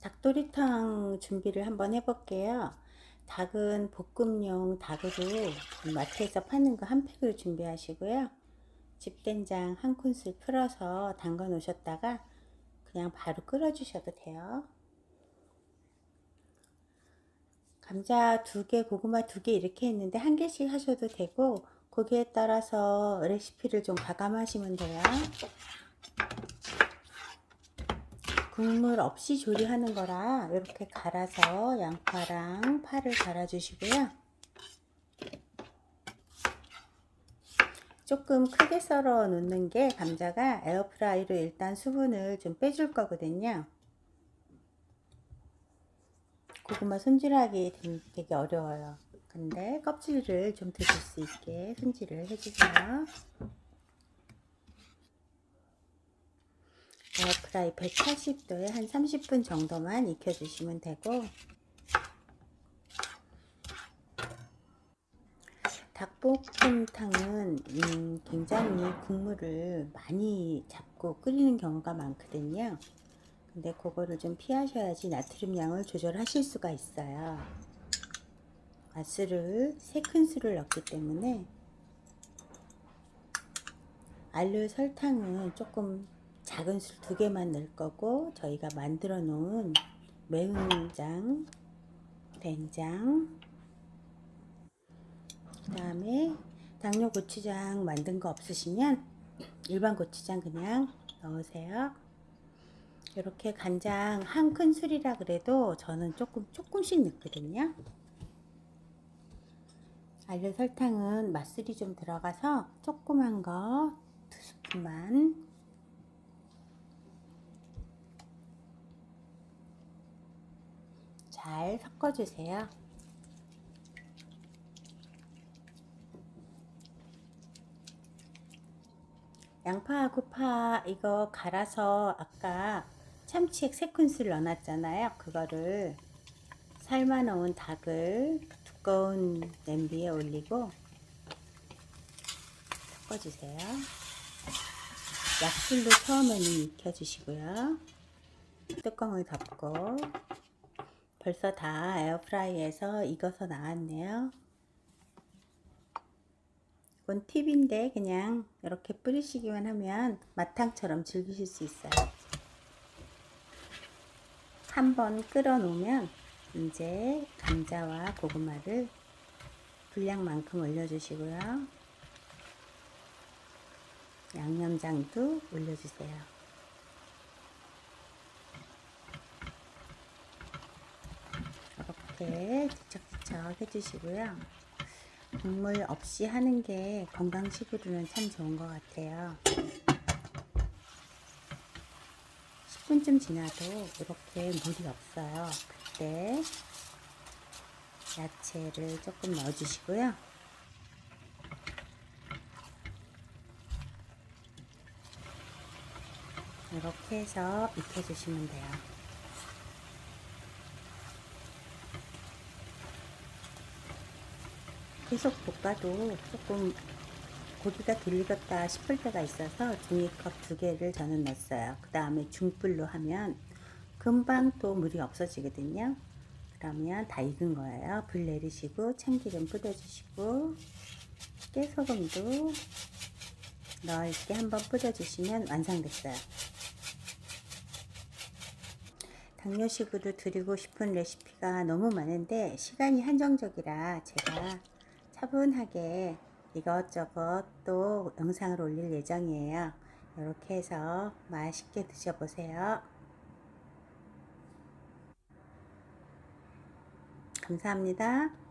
닭도리탕 준비를 한번 해볼게요. 닭은 볶음용 닭으로 마트에서 파는 거 한 팩을 준비하시고요. 집된장 한 큰술 풀어서 담가 놓으셨다가 그냥 바로 끓여 주셔도 돼요. 감자 두 개, 고구마 두 개 이렇게 했는데 한 개씩 하셔도 되고 거기에 따라서 레시피를 좀 가감하시면 돼요. 국물 없이 조리하는 거라 이렇게 갈아서 양파랑 파를 갈아주시고요. 조금 크게 썰어 놓는 게 감자가 에어프라이로 일단 수분을 좀 빼줄 거거든요. 고구마 손질하기 되게 어려워요. 근데 껍질을 좀 드실 수 있게 손질을 해주세요. 에어프라이 180도에 한 30분 정도만 익혀주시면 되고 닭볶음탕은 음, 굉장히 국물을 많이 잡고 끓이는 경우가 많거든요. 근데 그거를 좀 피하셔야지 나트륨 양을 조절하실 수가 있어요. 가스를 3큰술을 넣기 때문에 알룰 설탕은 조금 작은 술 두 개만 넣을 거고 저희가 만들어 놓은 매운장, 된장, 그 다음에 당뇨 고추장 만든 거 없으시면 일반 고추장 그냥 넣으세요. 이렇게 간장 한 큰술이라 그래도 저는 조금 조금씩 넣거든요. 알료 설탕은 맛술이 좀 들어가서 조그만 거 두 스푼만 잘 섞어주세요. 양파하고 파 이거 갈아서 아까 참치액 3큰술 넣어놨잖아요. 그거를 삶아 놓은 닭을 두꺼운 냄비에 올리고 섞어주세요. 약불로 처음에는 익혀주시고요. 뚜껑을 덮고 벌써 다 에어프라이에서 익어서 나왔네요. 이건 팁인데 그냥 이렇게 뿌리시기만 하면 마탕처럼 즐기실 수 있어요. 한번 끓여 놓으면 이제 감자와 고구마를 분량만큼 올려주시고요. 양념장도 올려주세요. 이렇게 뒤척뒤척 해주시고요. 국물 없이 하는 게 건강식으로는 참 좋은 것 같아요. 10분쯤 지나도 이렇게 물이 없어요. 그때 야채를 조금 넣어주시고요. 이렇게 해서 익혀주시면 돼요. 계속 볶아도 조금 고기가 덜 익었다 싶을 때가 있어서 종이컵 두 개를 저는 넣었어요. 그 다음에 중불로 하면 금방 또 물이 없어지거든요. 그러면 다 익은 거예요. 불 내리시고 참기름 뿌려주시고 깨소금도 넓게 한번 뿌려주시면 완성됐어요. 당뇨식으로 드리고 싶은 레시피가 너무 많은데 시간이 한정적이라 제가 차분하게 이것저것 또 영상을 올릴 예정이에요. 이렇게 해서 맛있게 드셔보세요. 감사합니다.